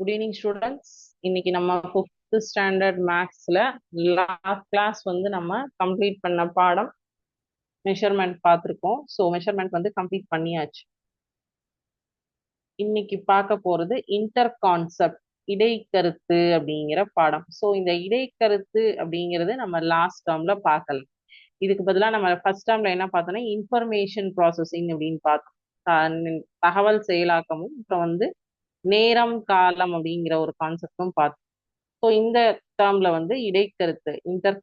Good evening students இன்னைக்கு நம்ம fifth standard மேக்ஸ்ல லாஸ்ட் கிளாஸ் வந்து நம்ம கம்ப்ளீட் பண்ண பாடம் மெஷர்மெண்ட் பார்த்துருக்கோம். ஸோ மெஷர்மெண்ட் வந்து கம்ப்ளீட் பண்ணியாச்சு. இன்னைக்கு பார்க்க போறது இன்டர் கான்செப்ட் இடைக்கருத்து அப்படிங்கிற பாடம். ஸோ இந்த இடைக்கருத்து அப்படிங்கிறது நம்ம லாஸ்ட் டேர்ம்ல பார்க்கல இதுக்கு பதிலாக நம்ம ஃபர்ஸ்ட் டேர்ம்ல என்ன பார்த்தோம்னா இன்ஃபர்மேஷன் ப்ராசஸிங் அப்படின்னு பார்த்தோம். தகவல் செயலாக்கமும் அப்புறம் வந்து நேரம் காலம் அப்படிங்கிற ஒரு கான்செப்டும் பார்த்தோம் ஸோ இந்த டேர்ம்ல வந்து இடைக்கருத்து இன்டர்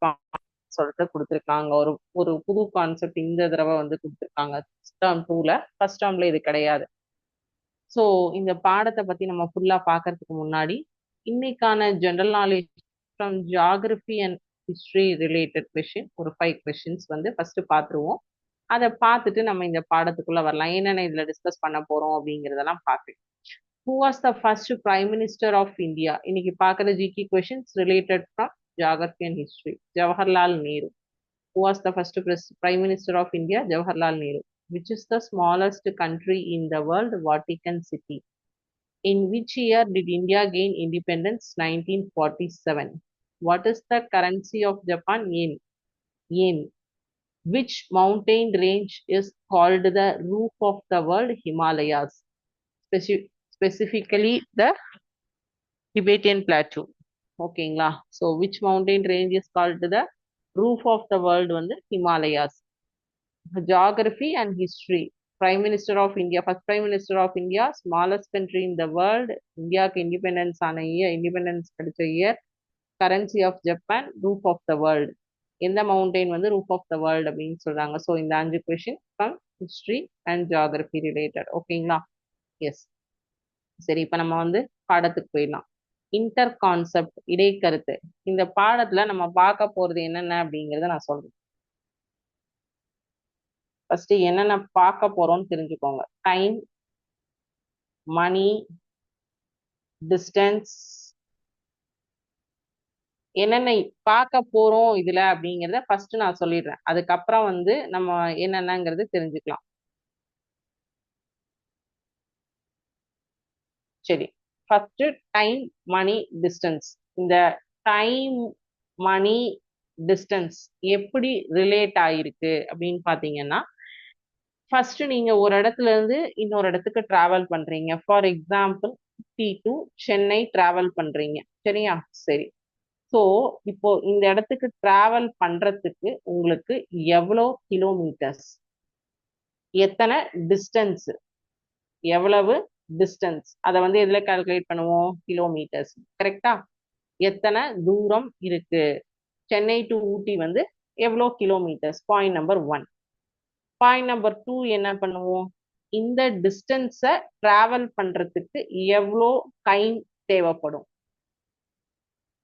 சொல்லிட்டு கொடுத்துருக்காங்க. ஒரு ஒரு புது கான்செப்ட் இந்த தடவை வந்து கொடுத்துருக்காங்க. டேர்ம் டூல ஃபர்ஸ்ட் டேர்ம்ல இது கிடையாது. ஸோ இந்த பாடத்தை பத்தி நம்ம ஃபுல்லா பாக்குறதுக்கு முன்னாடி இன்னைக்கான general knowledge from geography and history related question ஒரு ஃபைவ் கொஷின்ஸ் வந்து ஃபர்ஸ்ட் பார்த்துருவோம். அதை பார்த்துட்டு நம்ம இந்த பாடத்துக்குள்ள வரலாம். என்னென்ன இதுல டிஸ்கஸ் பண்ண போறோம் அப்படிங்கிறதெல்லாம் பார்க்கலாம். who was the first prime minister of India இன்னைக்கு பார்க்குற GK questions related from geography and history Jawaharlal Nehru who was the first prime minister of India Jawaharlal Nehru which is the smallest country in the world vatican city in which year did india gain independence 1947 what is the currency of japan yen yen which mountain range is called the roof of the world himalayas Speci- Specifically the tibetan plateau. ஓகேங்களா so which mountain range is called the roof of the world வந்து Himalayas geography and history Prime minister of India first Prime minister of India, smallest country in the world. இந்தியாவுக்கு independence ஆன year independence கிடைச்ச year currency of Japan roof of the world எந்த mountain வந்து roof of the world அப்படின்னு சொல்றாங்க? So இந்த அஞ்சு question from history and geography related ஓகேங்களா எஸ் சரி இப்ப நம்ம வந்து பாடத்துக்கு போயிடலாம். இன்டர் கான்செப்ட் இடைக்கருத்து. இந்த பாடத்துல நம்ம பார்க்க போறது என்னென்ன அப்படிங்கறத நான் சொல்றேன். ஃபர்ஸ்ட் என்னென்ன பார்க்க போறோம்னு தெரிஞ்சுக்கோங்க. டைம் மணி டிஸ்டன்ஸ் என்னென்ன பார்க்க போறோம் இதுல அப்படிங்கிறத ஃபர்ஸ்ட் நான் சொல்லிடுறேன். அதுக்கப்புறம் வந்து நம்ம என்னென்னங்கிறது தெரிஞ்சுக்கலாம். சரி. ஃபர்ஸ்ட் டைம் மணி டிஸ்டன்ஸ் இந்த டைம் மணி டிஸ்டன்ஸ் எப்படி ரிலேட் ஆயிருக்கு அப்படின்னு பாத்தீங்கன்னா ஃபர்ஸ்ட் நீங்க ஒரு இடத்துல இருந்து இன்னொரு இடத்துக்கு டிராவல் பண்றீங்க. For example T to Chennai travel பண்றீங்க. சரியா? சரி. ஸோ இப்போ இந்த இடத்துக்கு டிராவல் பண்றதுக்கு உங்களுக்கு எவ்வளோ கிலோமீட்டர்ஸ் எத்தனை டிஸ்டன்ஸ் எவ்வளவு டிஸ்டன்ஸ் அதை வந்து எதில் கால்குலேட் பண்ணுவோம்? கிலோமீட்டர்ஸ் கரெக்டா எத்தனை தூரம் இருக்கு? சென்னை டு ஊட்டி வந்து எவ்வளோ kilometres point number one point number two என்ன பண்ணுவோம்? இந்த டிஸ்டன்ஸை ட்ராவல் பண்ணுறதுக்கு எவ்வளோ டைம் தேவைப்படும்?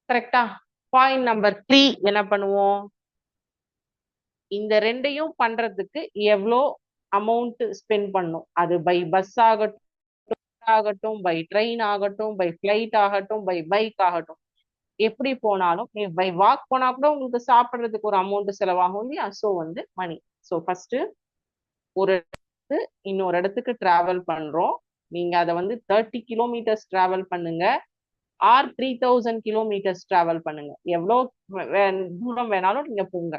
கரெக்டா பாயிண்ட் நம்பர் த்ரீ என்ன பண்ணுவோம்? இந்த ரெண்டையும் பண்றதுக்கு எவ்வளோ அமௌண்ட் ஸ்பெண்ட் பண்ணும்? அது பை பஸ் ஆகட்டும் ஆகட்டும் பை ட்ரெயின் ஆகட்டும் பை ஃப்ளைட் ஆகட்டும் பை பைக் ஆகட்டும். எப்படி போனாலும் பை வாக் போனா கூட உங்களுக்கு சாப்பிட்றதுக்கு ஒரு அமௌண்ட் செலவாகும் இல்லையா? ஸோ வந்து மணி ஸோ ஃபர்ஸ்ட் ஒரு இடத்துக்கு இன்னொரு இடத்துக்கு டிராவல் பண்றோம். நீங்க அதை வந்து தேர்ட்டி கிலோமீட்டர்ஸ் டிராவல் பண்ணுங்க. Or three thousand kilometres travel பண்ணுங்க. எவ்வளோ தூரம் வேணாலும் நீங்க போங்க.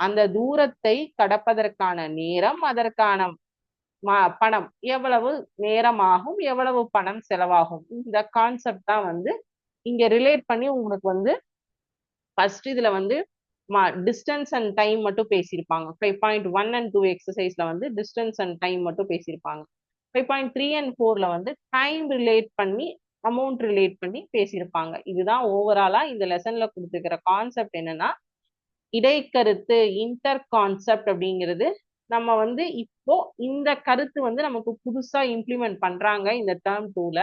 அந்த தூரத்தை கடப்பதற்கான நேரம் அதற்கான பணம். எவ்வளவு நேரமாகும் எவ்வளவு பணம் செலவாகும்? இந்த கான்செப்ட் தான் வந்து இங்க ரிலேட் பண்ணி உங்களுக்கு வந்து ஃபர்ஸ்ட் இதுல வந்து டிஸ்டன்ஸ் அண்ட் டைம் மட்டும் பேசியிருப்பாங்க. Five point one and two எக்ஸசைஸ்ல வந்து டிஸ்டன்ஸ் அண்ட் டைம் மட்டும் பேசியிருப்பாங்க. ஃபைவ் பாயிண்ட் த்ரீ அண்ட் ஃபோர்ல வந்து டைம் ரிலேட் பண்ணி அமௌண்ட் ரிலேட் பண்ணி பேசியிருப்பாங்க. இதுதான் ஓவராலா இந்த லெசன்ல கொடுத்துருக்கிற கான்செப்ட் என்னன்னா இடைக்கருத்து இன்டர் கான்செப்ட் அப்படிங்கிறது நம்ம வந்து இப்போ இந்த கருத்து வந்து நமக்கு புதுசா இம்ப்ளிமெண்ட் பண்றாங்க இந்த டேர்ம் டூல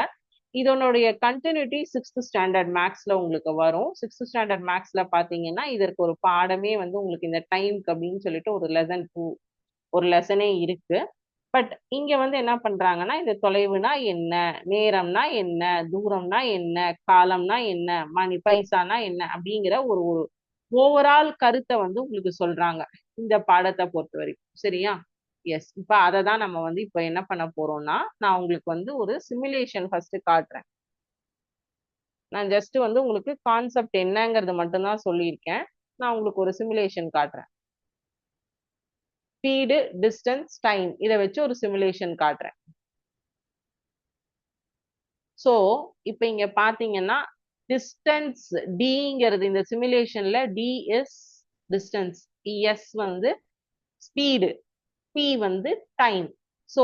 இதனுடைய கண்டினியூட்டி சிக்ஸ்த் ஸ்டாண்டர்ட் மேக்ஸ்ல உங்களுக்கு வரும். சிக்ஸ்த் ஸ்டாண்டர்ட் மேக்ஸ்ல பாத்தீங்கன்னா இதற்கு ஒரு பாடமே வந்து உங்களுக்கு இந்த டைம்க்கு அப்படின்னு சொல்லிட்டு ஒரு லெசன் டூ ஒரு லெசனே இருக்கு. பட் இங்க வந்து என்ன பண்றாங்கன்னா இந்த தொலைவுனா என்ன நேரம்னா என்ன தூரம்னா என்ன காலம்னா என்ன மணி பைசானா என்ன அப்படிங்கிற ஒரு ஒரு ஓவரால் கருத்தை வந்து உங்களுக்கு சொல்றாங்க. இந்த பாடத்தை பொறுத்த வரைக்கும். சரியா? எஸ் இப்போ அதை தான் நம்ம வந்து இப்போ என்ன பண்ண போறோம்னா நான் உங்களுக்கு வந்து ஒரு சிமுலேஷன் ஃபர்ஸ்ட் காட்டுறேன். நான் ஜஸ்ட் வந்து உங்களுக்கு கான்செப்ட் என்னங்கிறது மட்டும்தான் சொல்லியிருக்கேன். நான் உங்களுக்கு ஒரு சிமுலேஷன் காட்டுறேன். ஸ்பீடு டிஸ்டன்ஸ் டைம் இதை வச்சு ஒரு சிமுலேஷன் காட்டுறேன். ஸோ இப்போ இங்கே பார்த்தீங்கன்னா டிஸ்டன்ஸ் டிங்கிறது இந்த சிமுலேஷன்ல டி இஸ் டிஸ்டன்ஸ் எஸ் வந்து ஸ்பீடு பி வந்து டைம் ஸோ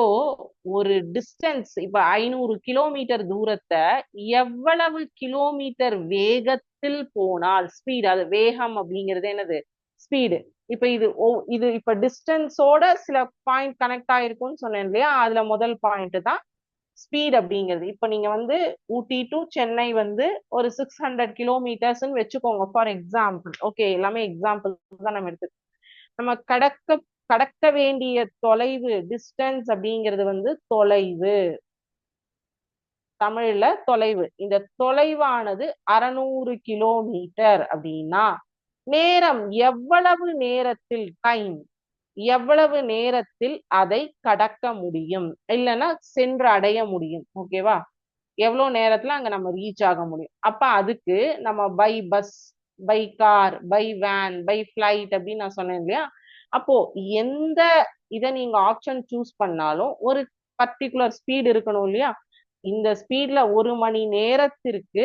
ஒரு டிஸ்டன்ஸ் இப்போ ஐநூறு கிலோமீட்டர் தூரத்தை எவ்வளவு கிலோமீட்டர் வேகத்தில் போனால் ஸ்பீடு அது வேகம் அப்படிங்கிறது என்னது? ஸ்பீடு இப்போ இது ஓ- இது இப்போ டிஸ்டன்ஸோட சில பாயிண்ட் கனெக்ட் ஆயிருக்கும்னு சொன்னேன் இல்லையா? அதுல முதல் பாயிண்ட் தான் ஸ்பீட் அப்படிங்கிறது. இப்ப நீங்க வந்து ஊட்டி டு சென்னை வந்து ஒரு சிக்ஸ் ஹண்ட்ரட் கிலோமீட்டர்ஸ்ன்னு வச்சுக்கோங்க. ஃபார் எக்ஸாம்பிள் ஓகே எல்லாமே எக்ஸாம்பிள் தான் நம்ம எடுத்து நம்ம கடக்க கடக்க வேண்டிய தொலைவு டிஸ்டன்ஸ் அப்படிங்கிறது வந்து தொலைவு. தமிழ்ல தொலைவு. இந்த தொலைவானது அறநூறு கிலோமீட்டர் அப்படின்னா நேரம் எவ்வளவு நேரத்தில் டைம் எவ்வளவு நேரத்தில் அதை கடக்க முடியும்? இல்லைன்னா சென்று அடைய முடியும். ஓகேவா எவ்வளோ நேரத்துல அங்க நம்ம ரீச் ஆக முடியும்? அப்போ அதுக்கு நம்ம by bus by car by van by flight அப்படின்னு நான் சொன்னேன் இல்லையா? அப்போ எந்த இதை நீங்க ஆப்ஷன் சூஸ் பண்ணாலும் ஒரு பர்டிகுலர் ஸ்பீடு இருக்கணும் இல்லையா? இந்த ஸ்பீட்ல ஒரு மணி நேரத்திற்கு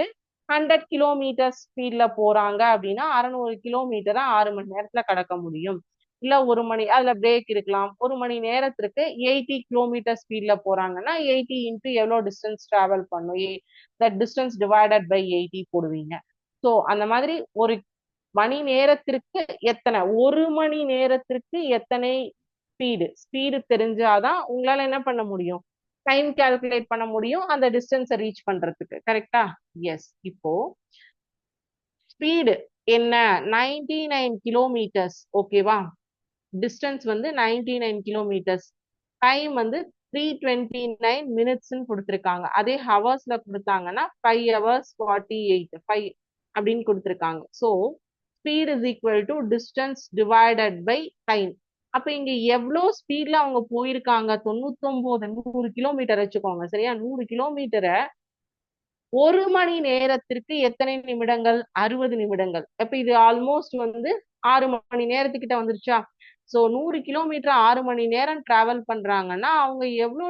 ஹண்ட்ரட் கிலோமீட்டர் ஸ்பீட்ல போறாங்க அப்படின்னா அறநூறு கிலோமீட்டரை ஆறு மணி நேரத்துல கடக்க முடியும். இல்ல ஒரு மணி அதுல பிரேக் இருக்கலாம். ஒரு மணி நேரத்திற்கு எயிட்டி கிலோமீட்டர் ஸ்பீட்ல போறாங்கன்னா எயிட்டி இன்ட்டு எவ்வளோ டிஸ்டன்ஸ் டிராவல் பண்ணும் that distance divided by eighty போடுவீங்க. ஸோ அந்த மாதிரி ஒரு மணி நேரத்திற்கு எத்தனை ஒரு மணி நேரத்திற்கு எத்தனை ஸ்பீடு ஸ்பீடு தெரிஞ்சாதான் உங்களால என்ன பண்ண முடியும்? டைம் கால்குலேட் பண்ண முடியும் அந்த டிஸ்டன்ஸை ரீச் பண்றதுக்கு. கரெக்டா எஸ் இப்போ ஸ்பீடு என்ன? நைன்டி நைன் கிலோமீட்டர்ஸ் ஓகேவா டிஸ்டன்ஸ் வந்து நைன்டி நைன் கிலோமீட்டர்ஸ் டைம் வந்து த்ரீ டுவெண்ட்டி நைன் மினிட்ஸ்ன்னு கொடுத்துருக்காங்க. அதே ஹவர்ஸ்ல கொடுத்தாங்கன்னா five hours forty eight five அப்படின்னு கொடுத்துருக்காங்க. So speed is equal to distance divided by time அப்ப இங்க எவ்வளோ ஸ்பீட்ல அவங்க போயிருக்காங்க? தொண்ணூத்தொம்போது நூறு கிலோமீட்டர் வச்சுக்கோங்க சரியா? நூறு கிலோமீட்டரை ஒரு மணி நேரத்திற்கு எத்தனை நிமிடங்கள்? அறுபது நிமிடங்கள். அப்ப இது ஆல்மோஸ்ட் வந்து ஆறு மணி நேரத்துக்கிட்ட வந்துருச்சா? ஸோ நூறு கிலோமீட்டர் ஆறு மணி நேரம் டிராவல் பண்றாங்கன்னா அவங்க எவ்வளோ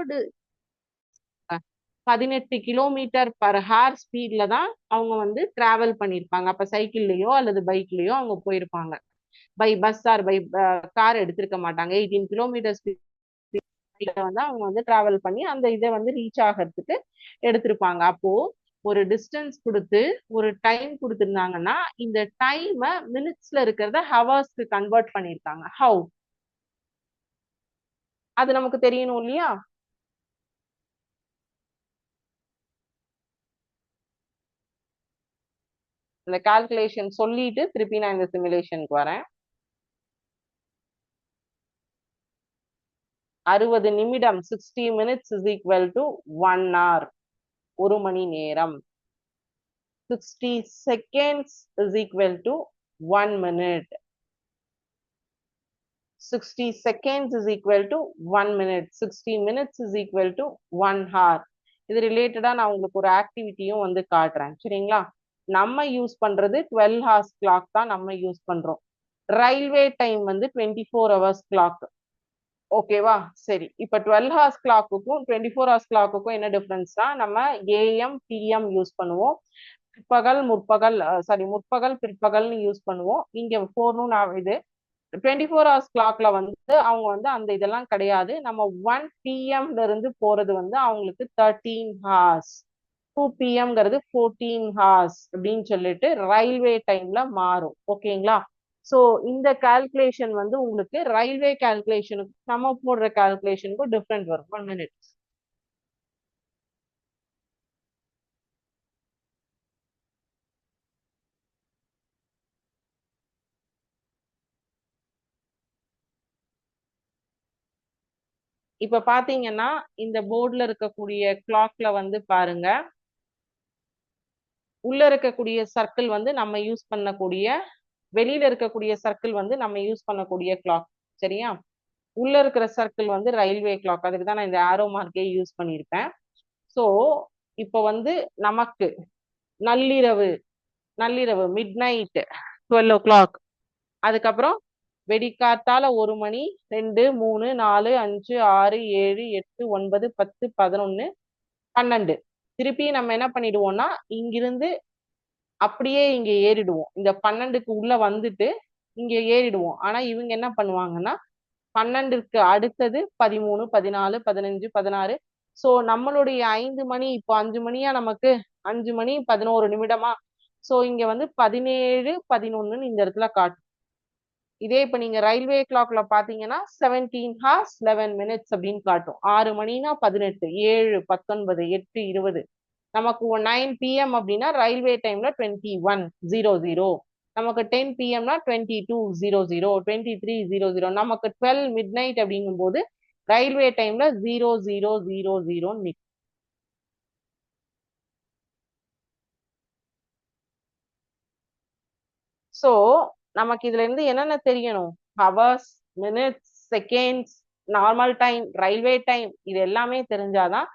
பதினெட்டு கிலோமீட்டர் பர் ஹார் ஸ்பீடில் தான் அவங்க வந்து டிராவல் பண்ணியிருப்பாங்க அப்போ சைக்கிள்லயோ அல்லது பைக்லேயோ அவங்க போயிருப்பாங்க. By bus or by car எடுத்திருக்க மாட்டாங்க. எயிட்டீன் கிலோமீட்டர் ஸ்பீட் வந்து அவங்க வந்து டிராவல் பண்ணி அந்த இதை வந்து ரீச் ஆகிறதுக்கு எடுத்திருப்பாங்க. அப்போது ஒரு டிஸ்டன்ஸ் கொடுத்து ஒரு டைம் கொடுத்துருந்தாங்கன்னா இந்த டைமை மினிட்ஸ்ல இருக்கிறத ஹவர்ஸ்க்கு கன்வெர்ட் பண்ணியிருக்காங்க. ஹவு அது நமக்கு தெரியணும் இல்லையா? இந்த கால்குலேஷன் சொல்லிட்டு திருப்பி நான் இந்த சிமுலேஷனுக்கு வரேன். அறுபது நிமிடம் sixty minutes is equal to one hour ஒரு மணி நேரம். Sixty seconds is equal to one minute sixty seconds is equal to one minute sixty minutes is equal to one hour இது ரிலேட்டடா நான் உங்களுக்கு ஒரு ஆக்டிவிட்டியும் வந்து காட்டுறேன். சரிங்களா? நம்ம யூஸ் பண்றது டுவெல் ஹார்ஸ் கிளாக் தான் நம்ம யூஸ் பண்றோம். ரயில்வே டைம் வந்து டுவெண்ட்டி ஃபோர் ஹவர்ஸ் கிளாக் ஓகேவா சரி. இப்போ டுவெல் ஹார்ஸ் கிளாக்குக்கும் டுவெண்ட்டி ஃபோர் ஹவர்ஸ் கிளாக்குக்கும் என்ன டிஃப்ரென்ஸ்னா நம்ம ஏஎம் பிஎம் யூஸ் பண்ணுவோம். பிற்பகல் முற்பகல் சாரி முற்பகல் பிற்பகல்னு யூஸ் பண்ணுவோம். இங்கே இங்க நான் இது. டுவெண்ட்டி ஃபோர் ஹவர்ஸ் கிளாக்ல வந்து அவங்க வந்து அந்த இதெல்லாம் கிடையாது. நம்ம ஒன் பிஎம்ல இருந்து போறது வந்து அவங்களுக்கு தேர்ட்டீன் ஹார்ஸ் டூ பிஎம்ங்கிறது ஃபோர்டீன் ஹார்ஸ் அப்படின்னு சொல்லிட்டு ரயில்வே டைம்ல மாறும். ஓகேங்களா ஸோ இந்த கால்குலேஷன் வந்து உங்களுக்கு ரயில்வே கால்குலேஷனுக்கு நம்ம போடுற கால்குலேஷனுக்கும் டிஃப்ரெண்ட் வரும். ஒன் மினிட் இப்ப பாத்தீங்கன்னா இந்த போர்டுல இருக்கக்கூடிய கிளாக்ல வந்து பாருங்க. உள்ள இருக்கக்கூடிய சர்க்கிள் வந்து நம்ம யூஸ் பண்ணக்கூடிய வெளியில இருக்கக்கூடிய சர்க்கிள் வந்து நம்ம யூஸ் பண்ணக்கூடிய கிளாக் சரியா? உள்ள இருக்கிற சர்க்கிள் வந்து ரயில்வே கிளாக் அதுக்கு தான் நான் இந்த ஆரோ மார்க்கே யூஸ் பண்ணியிருப்பேன் ஸோ இப்போ வந்து நமக்கு நள்ளிரவு நள்ளிரவு midnight twelve o'clock அதுக்கப்புறம் வெடிக்காத்தால ஒரு மணி ரெண்டு மூணு நாலு அஞ்சு ஆறு ஏழு எட்டு ஒன்பது பத்து பதினொன்று பன்னெண்டு. திருப்பி நம்ம என்ன பண்ணிடுவோம்னா இங்கிருந்து அப்படியே இங்க ஏறிடுவோம். இந்த பன்னெண்டுக்கு உள்ள வந்துட்டு இங்க ஏறிடுவோம். ஆனா இவங்க என்ன பண்ணுவாங்கன்னா பன்னெண்டுக்கு அடுத்தது பதிமூணு பதினாலு பதினஞ்சு பதினாறு. சோ நம்மளுடைய ஐந்து மணி இப்போ அஞ்சு மணியா நமக்கு? அஞ்சு மணி பதினோரு நிமிடமா? சோ இங்க வந்து பதினேழு பதினொன்னுன்னு இந்த இடத்துல காட்டும். இதே இப்ப நீங்க ரயில்வே கிளாக்ல பாத்தீங்கன்னா செவன்டீன் ஹார்ஸ் லெவன் மினிட்ஸ் அப்படின்னு காட்டும். ஆறு மணினா பதினெட்டு ஏழு பத்தொன்பது எட்டு இருபது. நமக்கு நைன் பிஎம் அப்படின்னா ரயில்வே டைம்ல டுவெண்ட்டி ஒன் ஜீரோ ஜீரோ நமக்கு ten பிஎம்னா twenty two zero zero twenty three zero zero நமக்கு டுவெல் மிட் நைட் அப்படிங்கும் போது ரயில்வே டைம்ல ஜீரோ ஜீரோ ஜீரோ ஜீரோ நிக் ஸோ நமக்கு இதுல இருந்து என்னென்ன தெரியணும்? Hours minutes seconds normal time railway time இது எல்லாமே தெரிஞ்சாதான்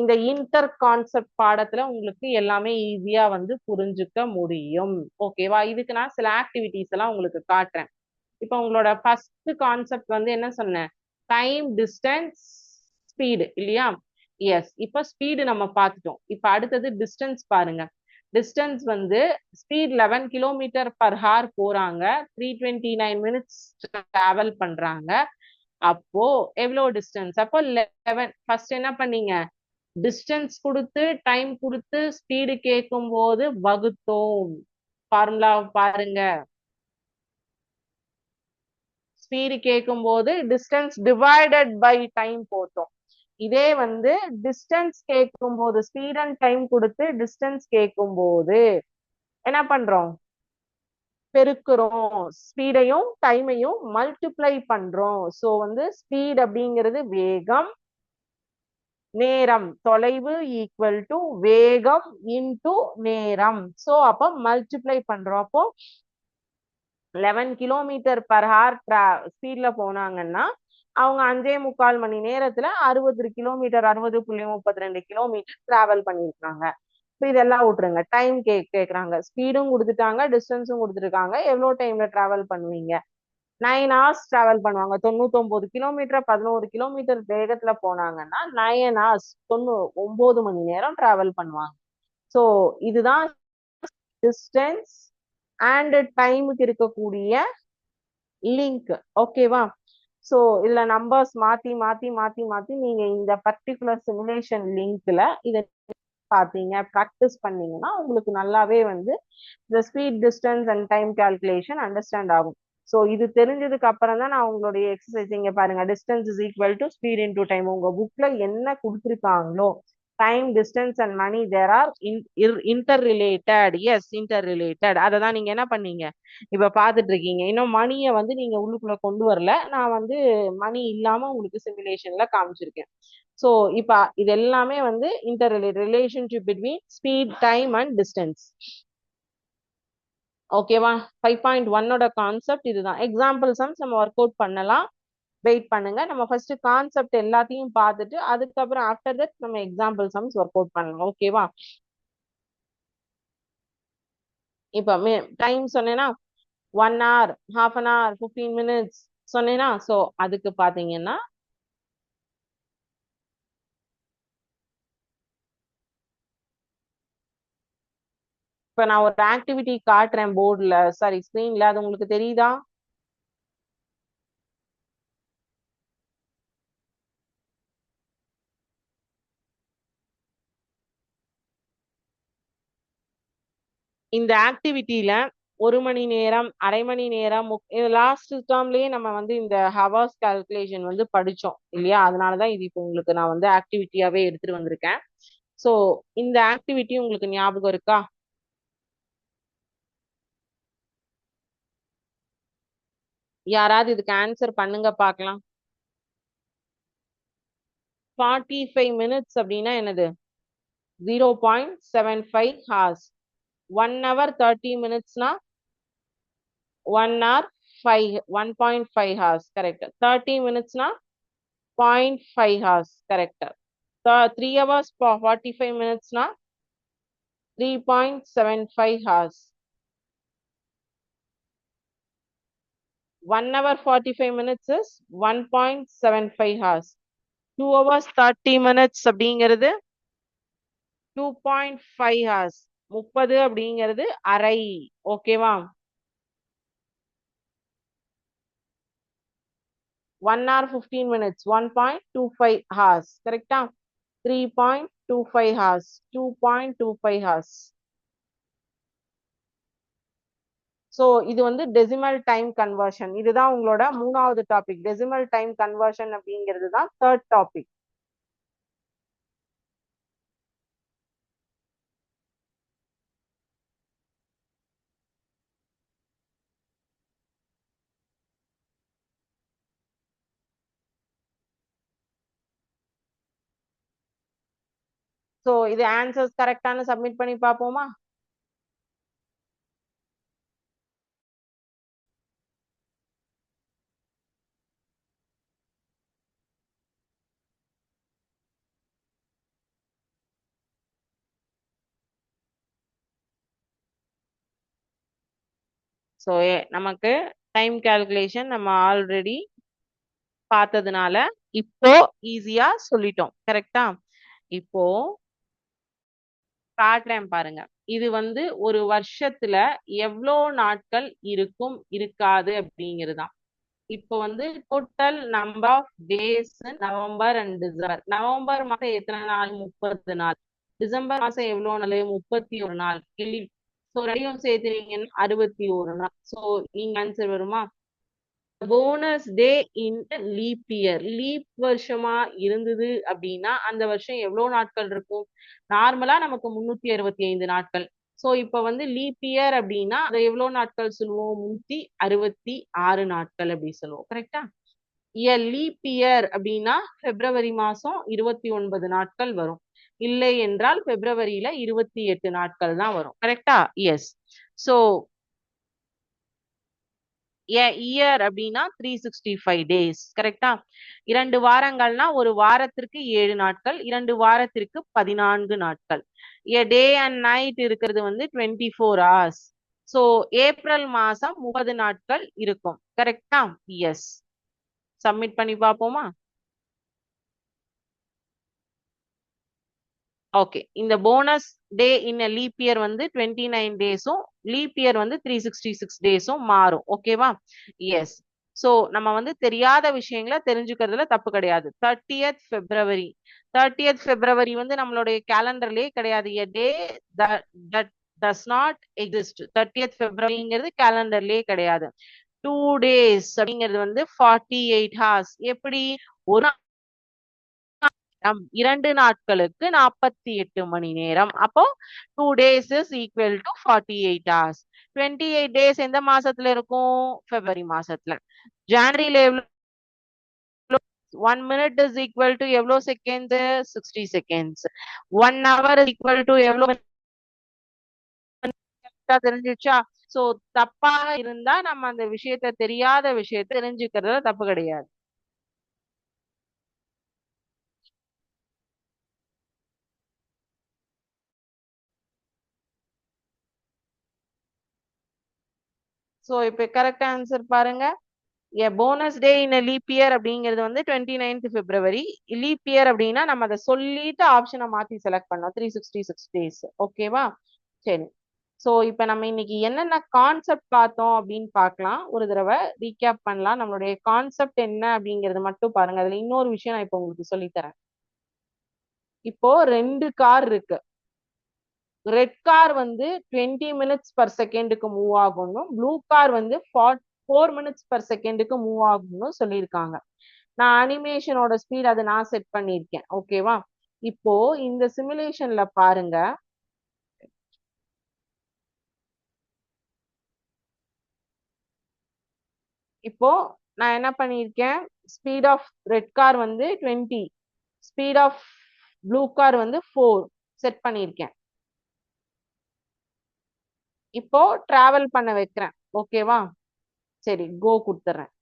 இந்த இன்டர் கான்செப்ட் பாடத்துல உங்களுக்கு எல்லாமே ஈஸியா வந்து புரிஞ்சுக்க முடியும். ஓகேவா இதுக்கு நான் சில ஆக்டிவிட்டிஸ் எல்லாம் உங்களுக்கு காட்டுறேன். இப்போ உங்களோட ஃபர்ஸ்ட் கான்செப்ட் வந்து என்ன சொன்னேன்? டைம் டிஸ்டன்ஸ் ஸ்பீடு இல்லையா? எஸ் இப்போ ஸ்பீடு நம்ம பார்த்துட்டோம். இப்போ அடுத்தது டிஸ்டன்ஸ் பாருங்க. டிஸ்டன்ஸ் வந்து speed eleven kilometre per hour போறாங்க. Three twenty nine minutes travel பண்றாங்க. அப்போ எவ்வளோ டிஸ்டன்ஸ் அப்போ லெவன் ஃபர்ஸ்ட் என்ன பண்ணீங்க? டிஸ்டன்ஸ் கொடுத்து டைம் கொடுத்து ஸ்பீடு கேட்கும் போது வகுத்தோம். ஃபார்முலா பாருங்க. ஸ்பீடு கேட்கும் போது டிஸ்டன்ஸ் டிவைடட் பை டைம் போட்டோம். இதே வந்து டிஸ்டன்ஸ் கேட்கும் போது ஸ்பீட் அண்ட் டைம் கொடுத்து டிஸ்டன்ஸ் கேட்கும் போது என்ன பண்றோம்? பெருக்குறோம். ஸ்பீடையும் டைமையும் மல்டிப்ளை பண்றோம். ஸோ வந்து ஸ்பீட் அப்படிங்கிறது வேகம் நேரம். தொலைவு ஈக்குவல் டு வேகம் இன்டு நேரம். ஸோ அப்போ மல்டிப்ளை பண்றோம். அப்போ லெவன் கிலோமீட்டர் பர் ஹார் ஸ்பீட்ல போனாங்கன்னா அவங்க அஞ்சே முக்கால் மணி நேரத்துல அறுபது கிலோமீட்டர் அறுபது புள்ளி முப்பத்தி ரெண்டு கிலோமீட்டர் டிராவல் பண்ணியிருக்காங்க. இப்போ இதெல்லாம் விட்டுருங்க. டைம் கே கேட்குறாங்க ஸ்பீடும் கொடுத்துட்டாங்க டிஸ்டன்ஸும் கொடுத்துருக்காங்க. எவ்வளோ டைம்ல டிராவல் பண்ணுவீங்க? நைன் ஹவர்ஸ் டிராவல் பண்ணுவாங்க. தொண்ணூத்தொன்பது கிலோமீட்டர் பதினோரு கிலோமீட்டர் வேகத்துல போனாங்கன்னா நைன் ஹவர்ஸ் தொண்ணூ ஒன்பது மணி நேரம் டிராவல் பண்ணுவாங்க. ஸோ இதுதான் டிஸ்டன்ஸ் அண்ட் டைமுக்கு இருக்கக்கூடிய லிங்க் ஓகேவா ஸோ இதுல நம்பர்ஸ் மாத்தி மாத்தி மாத்தி மாத்தி நீங்க இந்த பர்டிகுலர் சிமுலேஷன் லிங்க்ல இதை பார்த்தீங்க ப்ராக்டிஸ் பண்ணீங்கன்னா உங்களுக்கு நல்லாவே வந்து இந்த speed distance and time calculation understand ஆகும். ஸோ இது தெரிஞ்சதுக்கு அப்புறம் தான் நான் உங்களுடைய எக்ஸசைஸ் இங்கே பாருங்க. Distance is equal to speed into time உங்க புக்ல என்ன கொடுத்துருக்காங்களோ time distance and money there are interrelated yes interrelated அதை தான் நீங்க என்ன பண்ணீங்க? இப்ப பாத்துட்டு இருக்கீங்க இன்னும் மணியை வந்து நீங்க உள்ளுக்குள்ள கொண்டு வரல. நான் வந்து மணி இல்லாம உங்களுக்கு சிமுலேஷன்ல காமிச்சிருக்கேன். ஸோ இப்போ இது எல்லாமே வந்து interrelationship between speed time and distance ஓகேவா ஃபைவ் பாயிண்ட் ஒன்னோட கான்செப்ட் இதுதான். எக்ஸாம்பிள் சம்ஸ் நம்ம ஒர்க் அவுட் பண்ணலாம். வெயிட் பண்ணுங்க. நம்ம ஃபர்ஸ்ட் கான்செப்ட் எல்லாத்தையும் பார்த்துட்டு அதுக்கப்புறம் ஆஃப்டர் தட் நம்ம எக்ஸாம்பிள் சம்ஸ் ஒர்க் அவுட் பண்ணலாம். ஓகேவா இப்போ டைம் சொன்னேன்னா one hour half an hour fifteen minutes சொன்னேன்னா ஸோ அதுக்கு பார்த்தீங்கன்னா இப்போ நான் ஒரு ஆக்டிவிட்டி காட்டுறேன் போர்டில் சாரி ஸ்க்ரீன்ல அது உங்களுக்கு தெரியுதா? இந்த ஆக்டிவிட்டியில ஒரு மணி நேரம் அரை மணி நேரம் லாஸ்ட் டேர்ம்லயே நம்ம வந்து இந்த ஹவர்ஸ் கால்குலேஷன் வந்து படிச்சோம் இல்லையா? அதனாலதான் இது இப்போ உங்களுக்கு நான் வந்து ஆக்டிவிட்டியாவே எடுத்துட்டு வந்திருக்கேன். ஸோ இந்த ஆக்டிவிட்டி உங்களுக்கு ஞாபகம் இருக்கா? யாராவது இதுக்கு ஆன்சர் பண்ணுங்க பார்க்கலாம் ஃபார்ட்டி ஃபைவ் மினிட்ஸ் அப்படின்னா என்னது? Zero point seven five hours one hour thirty மினிட்ஸ்னா one hour five one point five hours correct thirty மினிட்ஸ்னா point five hours correct three hours forty five மினிட்ஸ்னா three point seven five hours one hour forty five minutes is one point seven five hours two hours thirty minutes அப்படிங்கிறது two point five hours முப்பது அப்படிங்கிறது அரை. ஓகேவா one hour fifteen minutes one point two five hours கரெக்டா three point two five hours two point two five hours so இது வந்து decimal time conversion இதுதான் உங்களோட மூணாவது டாபிக் டெசிமல் டைம் கன்வர்ஷன் அப்படிங்கிறது தான் தேர்ட் டாபிக் ஸோ இது ஆன்சர்ஸ் கரெக்டான சப்மிட் பண்ணி பார்ப்போமா? ஸோ நமக்கு டைம் கால்குலேஷன் நம்ம ஆல்ரெடி பார்த்ததுனால இப்போ ஈஸியா சொல்லிட்டோம். கரெக்டா இப்போ காட்டுறேன் பாருங்க. இது வந்து ஒரு வருஷத்துல எவ்வளோ நாட்கள் இருக்கும் இருக்காது அப்படிங்கிறதுதான். இப்போ வந்து total number of days November and December. November மாசம் எத்தனை நாள்? முப்பது நாள். டிசம்பர் மாசம் எவ்வளவு நாள்? முப்பத்தி ஒரு நாள். சோ ரெண்டையும் சேர்த்துனீங்கன்னா அறுபத்தி ஒரு நாள் சோ நீங்க ஆன்சர் வருமா? Bonus day in leap year leap வருஷமா இருந்தது அப்படின்னா அந்த வருஷம் எவ்வளவு நாட்கள் இருக்கும்? நார்மலா நமக்கு முன்னூத்தி அறுபத்தி ஐந்து நாட்கள். சோ இப்போ வந்து லீப் இயர் அப்படின்னா அதை எவ்வளவு நாட்கள் சொல்லுவோம்? முன்னூத்தி அறுபத்தி ஆறு நாட்கள் அப்படி சொல்லுவோம். கரெக்டா லீப் இயர் அப்படின்னா பிப்ரவரி மாசம் இருபத்தி ஒன்பது நாட்கள் வரும். இல்லை என்றால் பிப்ரவரியில இருபத்தி எட்டு நாட்கள் தான் வரும். கரெக்டா எஸ் ஸோ இயர் அப்படின்னா த்ரீ சிக்ஸ்டி ஃபைவ் டேஸ் கரெக்டா இரண்டு வாரங்கள்னா ஒரு வாரத்திற்கு ஏழு நாட்கள் இரண்டு வாரத்திற்கு பதினான்கு நாட்கள். ஏ டே அண்ட் நைட் இருக்கிறது வந்து twenty four hours so April மாசம் முப்பது நாட்கள் இருக்கும். கரெக்டா எஸ் சப்மிட் பண்ணி பார்ப்போமா? ஓகே இந்த bonus day in leap year வந்து டுவெண்ட்டி நைன் டேஸும் லீப் இயர் வந்து த்ரீ சிக்ஸ்டி சிக்ஸ் டேஸும் மாறும். ஓகேவா எஸ் ஸோ நம்ம வந்து தெரியாத விஷயங்களை தெரிஞ்சுக்கிறதுல தப்பு கிடையாது. தேர்ட்டியத் பிப்ரவரி தேர்ட்டியத் பிப்ரவரி வந்து நம்மளுடைய கேலண்டர்லயே கிடையாது. A day that does not exist thirtieth பிப்ரவரிங்கிறது கேலண்டர்லயே கிடையாது. டூ டேஸ் அப்படிங்கிறது வந்து ஃபார்ட்டி எயிட் ஹார்ஸ் எப்படி? ஒரு இரண்டு நாட்களுக்கு நாற்பத்தி எட்டு மணி நேரம். அப்போ two days is equal to forty eight hours twenty eight days எந்த மாசத்துல இருக்கும்? பிப்ரவரி மாசத்துல. ஜான்வரியில எவ்வளோ one minute is equal to எவ்வளோ seconds sixty seconds one hour equal to எவ்வளோ தெரிஞ்சிச்சா சோ தப்பாக இருந்தா நம்ம அந்த விஷயத்த தெரியாத விஷயத்த தெரிஞ்சுக்கிறதுல தப்பு கிடையாது. ஸோ இப்போ கரெக்ட் ஆன்சர் பாருங்க. A bonus day in leap year அப்படிங்கிறது வந்து twenty ninth February leap year அப்படின்னா நம்ம அதை சொல்லிட்டு ஆப்ஷனை மாற்றி செலக்ட் பண்ணோம் த்ரீ சிக்ஸ்டி சிக்ஸ் டேஸ் ஓகேவா சரி. ஸோ இப்போ நம்ம இன்னைக்கு என்னென்ன கான்செப்ட் பார்த்தோம் அப்படின்னு பார்க்கலாம். ஒரு தடவை ரீகேப் பண்ணலாம். நம்மளுடைய கான்செப்ட் என்ன அப்படிங்கிறது மட்டும் பாருங்க. அதுல இன்னொரு விஷயம் நான் இப்போ உங்களுக்கு சொல்லித்தரேன். இப்போ ரெண்டு கார் இருக்கு. ரெட் கார் வந்து டுவெண்ட்டி மினிட்ஸ் பர் செகண்டுக்கு மூவ் ஆகணும் ப்ளூ கார் வந்து ஃபோர் மினிட்ஸ் பர் செகண்டுக்கு மூவ் ஆகணும்னு சொல்லியிருக்காங்க. நான் அனிமேஷனோட ஸ்பீட் அதை நான் செட் பண்ணியிருக்கேன். ஓகேவா இப்போ இந்த சிமுலேஷன்ல பாருங்க. இப்போ நான் என்ன பண்ணியிருக்கேன்? ஸ்பீட் ஆஃப் ரெட் கார் வந்து twenty speed of blue car வந்து ஃபோர் செட் பண்ணியிருக்கேன். இப்போ டிராவல் பண்ண வைக்கிறேன். ஓகேவா சரி கோ கொடுத்துட்றேன்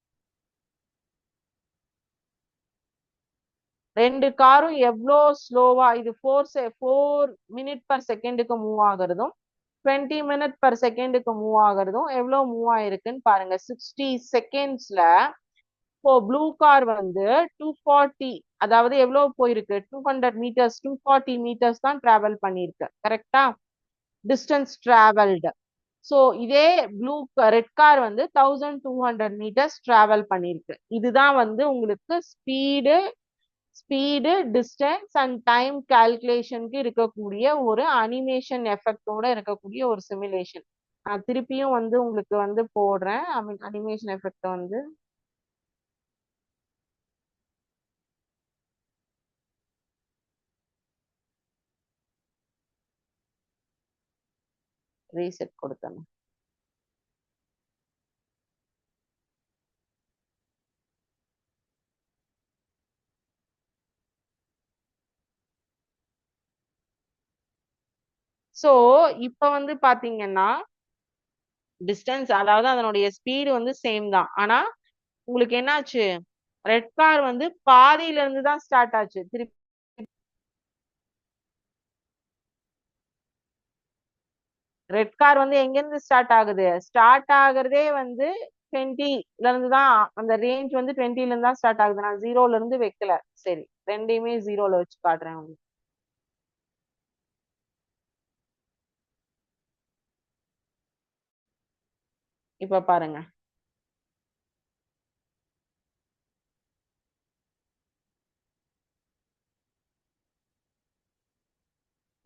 ரெண்டு காரும் எவ்வளோ ஸ்லோவா இது ஃபோர் ஃபோர் மினிட் பர் செகண்டுக்கு மூவ் ஆகுறதும் டுவெண்ட்டி மினிட் பர் செகண்டுக்கு மூவ் ஆகுறதும் எவ்வளோ மூவ் ஆயிருக்குன்னு பாருங்க. சிக்ஸ்டி செகண்ட்ஸ்ல இப்போ ப்ளூ கார் வந்து டூ ஃபார்ட்டி அதாவது எவ்வளோ போயிருக்கு? Two hundred metres two forty metres தான் டிராவல் பண்ணியிருக்கு. கரெக்டா டிஸ்டன்ஸ் ட்ராவல்டு ஸோ இதே ப்ளூ ரெட் கார் வந்து thousand two hundred metres travel பண்ணியிருக்கு இதுதான் வந்து உங்களுக்கு speed speed distance and time கால்குலேஷனுக்கு இருக்கக்கூடிய ஒரு அனிமேஷன் எஃபெக்டோட இருக்கக்கூடிய ஒரு சிமுலேஷன் நான் திருப்பியும் வந்து உங்களுக்கு வந்து போடுறேன். ஐ மீன் அனிமேஷன் எஃபெக்ட் வந்து ரீசெட் கொடுத்தேன் ஸோ இப்போ வந்து பாத்தீங்கன்னா டிஸ்டன்ஸ் அதாவது அதனுடைய ஸ்பீடு வந்து சேம் தான். ஆனா உங்களுக்கு என்னாச்சு? ரெட் கார் வந்து பாதியில இருந்து தான் ஸ்டார்ட் ஆச்சு. திருப்பி ரெட் கார் வந்து எங்க இருந்து ஸ்டார்ட் ஆகுது? ஸ்டார்ட் ஆகுறதே வந்து டுவெண்ட்டில இருந்து தான் அந்த ரேஞ்ச் வந்து டுவெண்ட்டில இருந்து தான் ஸ்டார்ட் ஆகுது. நான் ஜீரோல இருந்து வைக்கல. சரி ரெண்டையுமே ஜீரோல வச்சு காட்டுறேன். உங்களுக்கு இப்ப பாருங்க.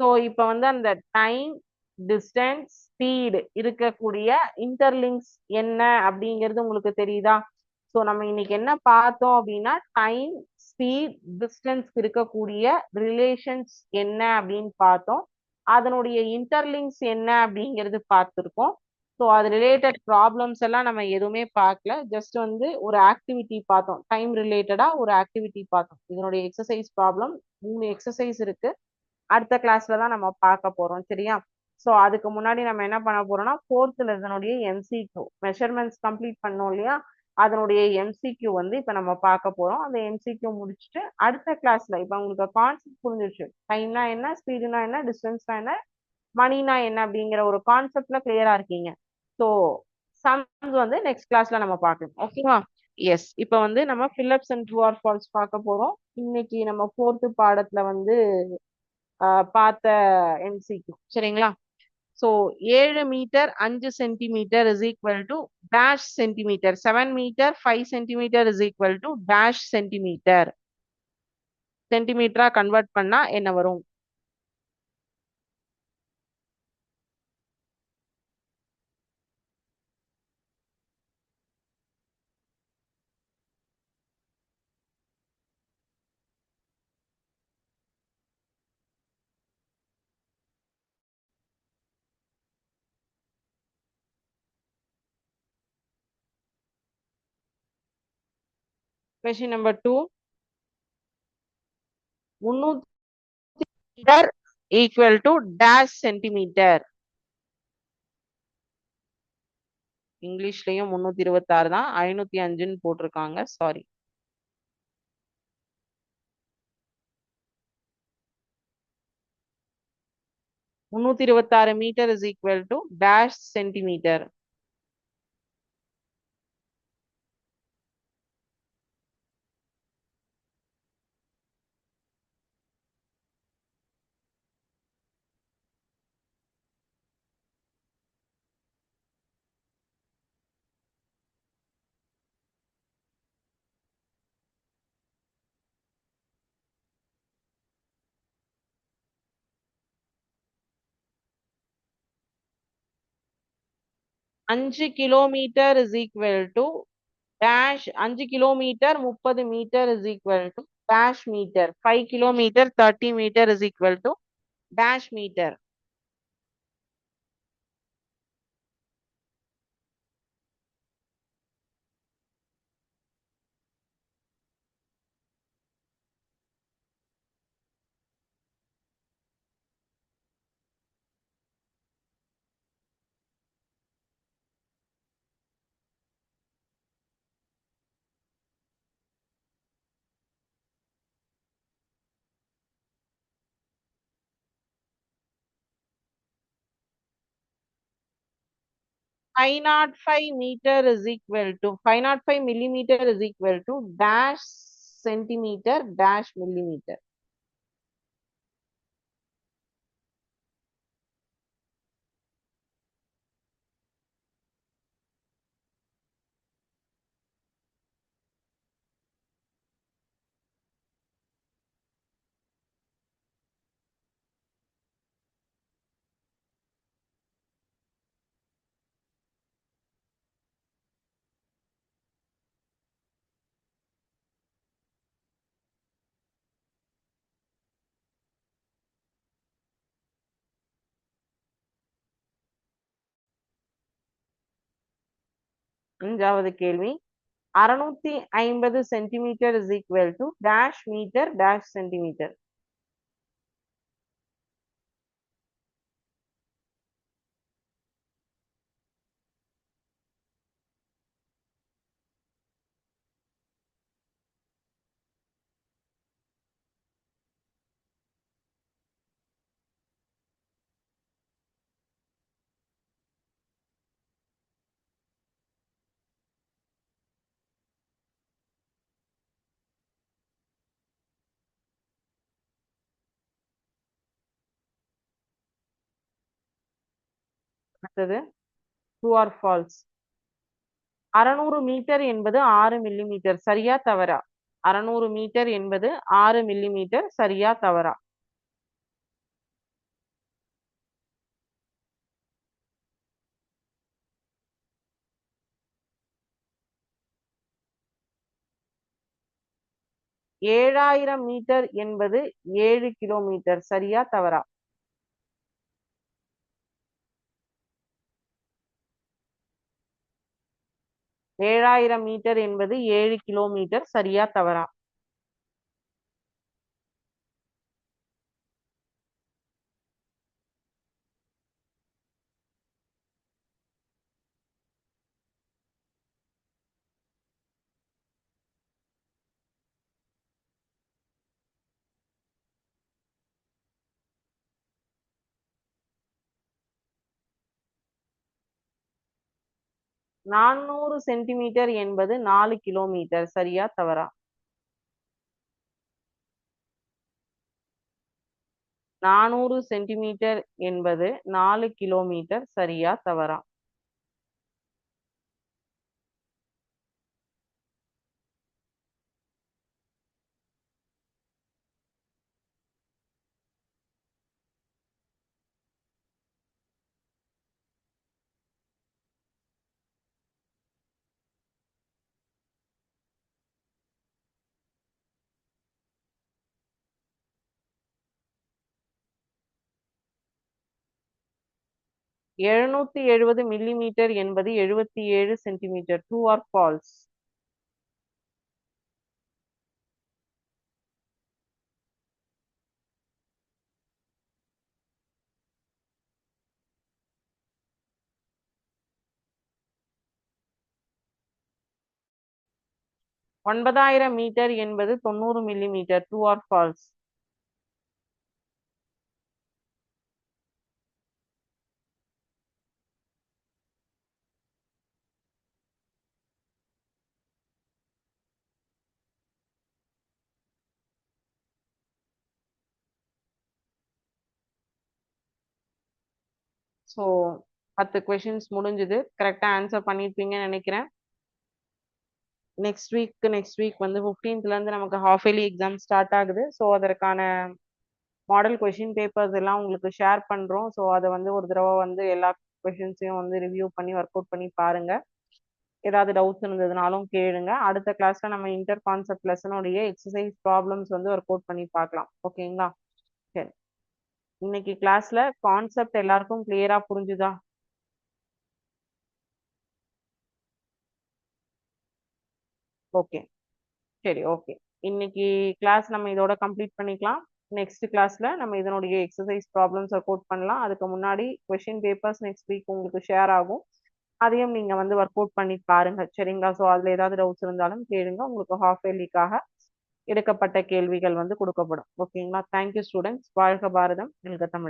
ஸோ இப்போ வந்து அந்த டைம் டிஸ்டன்ஸ் ஸ்பீடு இருக்கக்கூடிய இன்டர்லிங்க்ஸ் என்ன அப்படிங்கிறது உங்களுக்கு தெரியுதா? ஸோ நம்ம இன்னைக்கு என்ன பார்த்தோம் அப்படின்னா டைம் ஸ்பீட் டிஸ்டன்ஸ்க்கு இருக்கக்கூடிய ரிலேஷன்ஸ் என்ன அப்படின்னு பார்த்தோம். அதனுடைய இன்டர்லிங்க்ஸ் என்ன அப்படிங்கிறது பார்த்துருக்கோம். ஸோ அது ரிலேட்டட் ப்ராப்ளம்ஸ் எல்லாம் நம்ம எதுவுமே பார்க்கல. ஜஸ்ட் வந்து ஒரு ஆக்டிவிட்டி பார்த்தோம். டைம் ரிலேட்டடா ஒரு ஆக்டிவிட்டி பார்த்தோம். இதனுடைய எக்ஸசைஸ் ப்ராப்ளம் மூணு எக்ஸசைஸ் இருக்கு. அடுத்த கிளாஸ்ல தான் நம்ம பார்க்க போறோம். சரியா? ஸோ அதுக்கு முன்னாடி நம்ம என்ன பண்ண போறோம்னா ஃபோர்த்தில் இதனுடைய எம்சிக்யூ மெஷர்மெண்ட்ஸ் கம்ப்ளீட் பண்ணோம் இல்லையா? அதனுடைய எம்சிக்யூ வந்து இப்போ நம்ம பார்க்க போறோம். அந்த எம்சிக்யூ முடிச்சுட்டு அடுத்த கிளாஸ்ல இப்போ உங்களுக்கு கான்செப்ட் புரிஞ்சிருச்சு. டைம்னா என்ன ஸ்பீடுனா என்ன டிஸ்டன்ஸ்னா என்ன மணினா என்ன அப்படிங்கிற ஒரு கான்செப்ட்ல கிளியரா இருக்கீங்க. ஸோ சம்ஸ் வந்து நெக்ஸ்ட் கிளாஸ்ல நம்ம பார்க்கலாம். ஓகேவா எஸ் இப்போ வந்து நம்ம fill ups and true or false பார்க்க போறோம். இன்னைக்கு நம்ம ஃபோர்த்து பாடத்துல வந்து பார்த்த எம்சிக்யூ சரிங்களா? ஸோ ஏழு மீட்டர் அஞ்சு centimetre is equal to dash centimetre. Seven metre five centimetre is equal to dash centimetre. சென்டிமீட்டராக convert பண்ணா என்ன வரும்? கொஸ்டின் நம்பர் டூ முன்னூத்தி metre equal to dash centimetre இங்கிலீஷ்லயும் முன்னூத்தி இருபத்தி ஆறு தான். ஐநூத்தி அஞ்சுன்னு போட்டிருக்காங்க. சாரி முன்னூத்தி இருபத்தி ஆறு metre is equal to dash centimetre அஞ்சு kilometre is equal to dash அஞ்சு கிலோமீட்டர் முப்பது metre is equal to dash metre five kilometre thirty metre is equal to dash metre 505 meter is equal to 505 millimeter is equal to dash centimeter dash millimeter. அஞ்சாவது கேள்வி. அறுநூத்தி ஐம்பது centimetre is equal to dash metre dash centimetre அடுத்தது true or false அறநூறு metre என்பது ஆறு millimetre சரியா தவறா? அறநூறு மீட்டர் என்பது ஆறு மில்லிமீட்டர் சரியா தவறா? ஏழாயிரம் மீட்டர் என்பது ஏழு கிலோமீட்டர் சரியா தவறா? ஏழாயிரம் மீட்டர் என்பது ஏழு கிலோமீட்டர் சரியா தவறா? நானூறு சென்டிமீட்டர் என்பது நாலு கிலோமீட்டர் சரியா தவறா? நானூறு சென்டிமீட்டர் என்பது நாலு கிலோமீட்டர் சரியா தவறா? எழுநூத்தி எழுபது மில்லிமீட்டர் என்பது எழுபத்தி ஏழு சென்டிமீட்டர். டூ ஆர் ஃபால்ஸ் ஒன்பதாயிரம் மீட்டர் என்பது தொண்ணூறு millimetre. True or false so பத்து கொஷின்ஸ் முடிஞ்சுது. கரெக்டாக ஆன்சர் பண்ணியிருப்பீங்கன்னு நினைக்கிறேன். நெக்ஸ்ட் வீக் நெக்ஸ்ட் வீக் வந்து ஃபிஃப்டீன்த்லேருந்து நமக்கு ஹாஃப் இயர்லி எக்ஸாம் ஸ்டார்ட் ஆகுது. ஸோ அதற்கான மாடல் கொஷின் பேப்பர்ஸ் எல்லாம் உங்களுக்கு ஷேர் பண்ணுறோம் ஸோ அதை வந்து ஒரு தடவை வந்து எல்லா கொஷின்ஸையும் வந்து ரிவ்யூ பண்ணி ஒர்க் அவுட் பண்ணி பாருங்க. ஏதாவது டவுட்ஸ் இருந்ததுனாலும் கேளுங்க. அடுத்த கிளாஸ்ல நம்ம இன்டர் கான்செப்ட் லெசனுடைய எக்ஸசைஸ் ப்ராப்ளம்ஸ் வந்து ஒர்க் அவுட் பண்ணி பார்க்கலாம். ஓகேங்களா இன்னைக்கு கிளாஸ்ல கான்செப்ட் எல்லாருக்கும் கிளியரா புரிஞ்சுதா? ஓகே சரி ஓகே இன்னைக்கு கிளாஸ் நம்ம இதோட கம்ப்ளீட் பண்ணிக்கலாம். நெக்ஸ்ட் கிளாஸ்ல நம்ம இதனுடைய எக்ஸசைஸ் ப்ராப்ளம்ஸ் ஒர்க் அவுட் பண்ணலாம். அதுக்கு முன்னாடி கொஷின் பேப்பர்ஸ் நெக்ஸ்ட் வீக் உங்களுக்கு ஷேர் ஆகும். அதையும் நீங்க வந்து ஒர்க் அவுட் பண்ணி பாருங்க. சரிங்களா? ஸோ அதுல ஏதாவது டவுட்ஸ் இருந்தாலும் கேளுங்க. உங்களுக்கு ஹாஃப் இயர்லிக்காக எடுக்கப்பட்ட கேள்விகள் வந்து கொடுக்கப்படும். ஓகேங்களா தேங்க்யூ ஸ்டூடெண்ட்ஸ் வாழ்க பாரதம். வெல்க தமிழ்